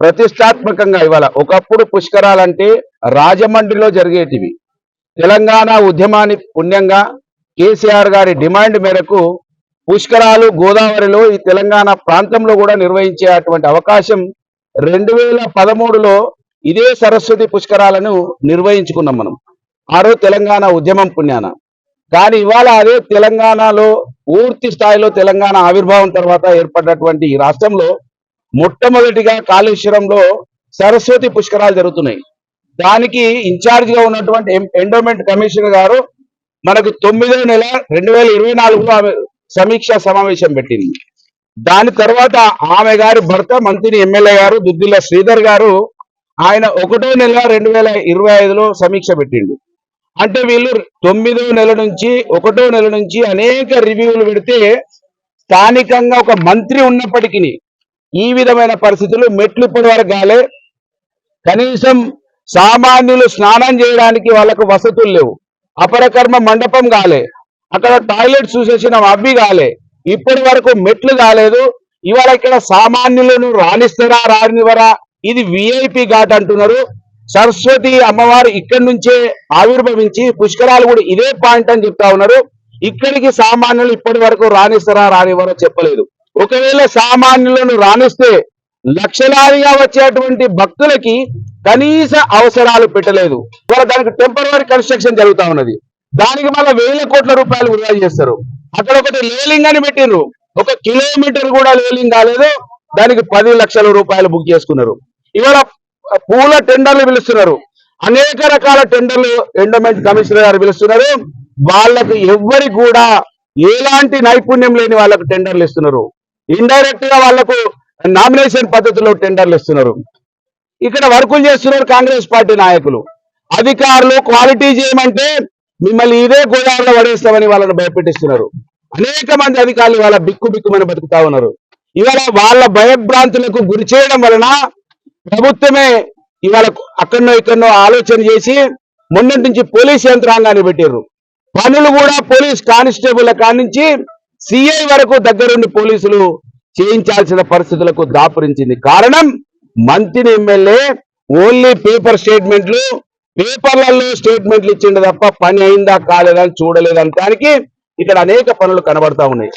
ప్రతిష్టాత్మకంగా ఇవాళ ఒకప్పుడు పుష్కరాలంటే రాజమండ్రిలో జరిగేటివి. తెలంగాణ ఉద్యమాన్ని పుణ్యంగా కేసీఆర్ గారి డిమాండ్ మేరకు పుష్కరాలు గోదావరిలో ఈ తెలంగాణ ప్రాంతంలో కూడా నిర్వహించే అటువంటి అవకాశం రెండు వేల పదమూడులో ఇదే సరస్వతి పుష్కరాలను నిర్వహించుకున్నాం మనం. ఆ రోజు తెలంగాణ ఉద్యమం పుణ్యాన. కానీ ఇవాళ అదే తెలంగాణలో పూర్తి స్థాయిలో తెలంగాణ ఆవిర్భావం తర్వాత ఏర్పడినటువంటి ఈ రాష్ట్రంలో మొట్టమొదటిగా కాళేశ్వరంలో సరస్వతి పుష్కరాలు జరుగుతున్నాయి. దానికి ఇన్ఛార్జ్గా ఉన్నటువంటి ఎండోమెంట్ కమిషనర్ గారు మనకు తొమ్మిదో నెల రెండు వేల ఇరవై నాలుగులో ఆమె సమీక్షా సమావేశం పెట్టింది. దాని తర్వాత ఆమె గారి భర్త మంత్రి ఎమ్మెల్యే గారు దుద్దిల్ల శ్రీధర్ గారు ఆయన ఒకటో నెల రెండు వేల ఇరవై ఐదులో సమీక్ష పెట్టిండు. అంటే వీళ్ళు తొమ్మిదో నెల నుంచి ఒకటో నెల నుంచి అనేక రివ్యూలు పెడితే స్థానికంగా ఒక మంత్రి ఉన్నప్పటికీ ఈ విధమైన పరిస్థితులు మెట్లు ఇప్పటి వరకు కాలే. కనీసం సామాన్యులు స్నానం చేయడానికి వాళ్ళకు వసతులు లేవు. అపరకర్మ మండపం కాలే. అక్కడ టాయిలెట్ చూసేసిన అవి కాలే. ఇప్పటి వరకు మెట్లు కాలేదు. ఇవాళ ఇక్కడ సామాన్యులను రాణిస్తారా రానివరా ఇది విఐపి ఘాట్ అంటున్నారు. సరస్వతి అమ్మవారు ఇక్కడి నుంచే ఆవిర్భవించి పుష్కరాలు కూడా ఇదే పాయింట్ అని చెప్తా ఉన్నారు. ఇక్కడికి సామాన్యులు ఇప్పటి వరకు రాణిస్తారా రానివ్వరో చెప్పలేదు. ఒకవేళ సామాన్యులను రాణిస్తే లక్షలాదిగా వచ్చేటువంటి భక్తులకి కనీస అవసరాలు పెట్టలేదు. వాళ్ళ దానికి టెంపరీ కన్స్ట్రక్షన్ జరుగుతా ఉన్నది. దానికి మళ్ళీ వేల కోట్ల రూపాయలు వృధా చేస్తారు. అక్కడ ఒకటి లేలింగ్ అని పెట్టిండ్రు. ఒక కిలోమీటర్ కూడా లేలింగ్ కాలేదు. దానికి పది లక్షల రూపాయలు బుక్ చేసుకున్నారు. ఇవాళ పూల టెండర్లు పిలుస్తున్నారు. అనేక రకాల టెండర్లు ఎండోమెంట్ కమిషనర్ గారు పిలుస్తున్నారు. వాళ్ళకు ఎవ్వరికి కూడా ఎలాంటి నైపుణ్యం లేని వాళ్ళకు టెండర్లు ఇస్తున్నారు. ఇండైరెక్ట్గా వాళ్ళకు నామినేషన్ పద్ధతిలో టెండర్లు ఇస్తున్నారు. ఇక్కడ వర్కులు చేస్తున్నారు కాంగ్రెస్ పార్టీ నాయకులు. అధికారులు క్వాలిటీ చేయమంటే మిమ్మల్ని ఇదే గోదావరిలో పడేస్తామని వాళ్ళని భయపెట్టిస్తున్నారు. అనేక మంది అధికారులు వాళ్ళ బిక్కు బిక్కుమని బతుకుతా ఉన్నారు. ఇవాళ వాళ్ళ భయభ్రాంతులకు గురి చేయడం వలన ప్రభుత్వమే ఇవాళ అక్కడనో ఇక్కడనో ఆలోచన చేసి మొన్నటి నుంచి పోలీస్ యంత్రాంగాన్ని పెట్టారు పనులు కూడా పోలీస్ కానిస్టేబుల్ కానించి సిఐ వరకు దగ్గరుండి పోలీసులు చేయించాల్సిన పరిస్థితులకు దాపురించింది. కారణం మంత్రిని ఎమ్మెల్యే ఓన్లీ పేపర్ స్టేట్మెంట్లు పేపర్లలో స్టేట్మెంట్లు ఇచ్చిండు తప్ప పని అయిందా కాలేదా అని చూడలేదనటానికి ఇక్కడ అనేక పనులు కనబడతా ఉన్నాయి.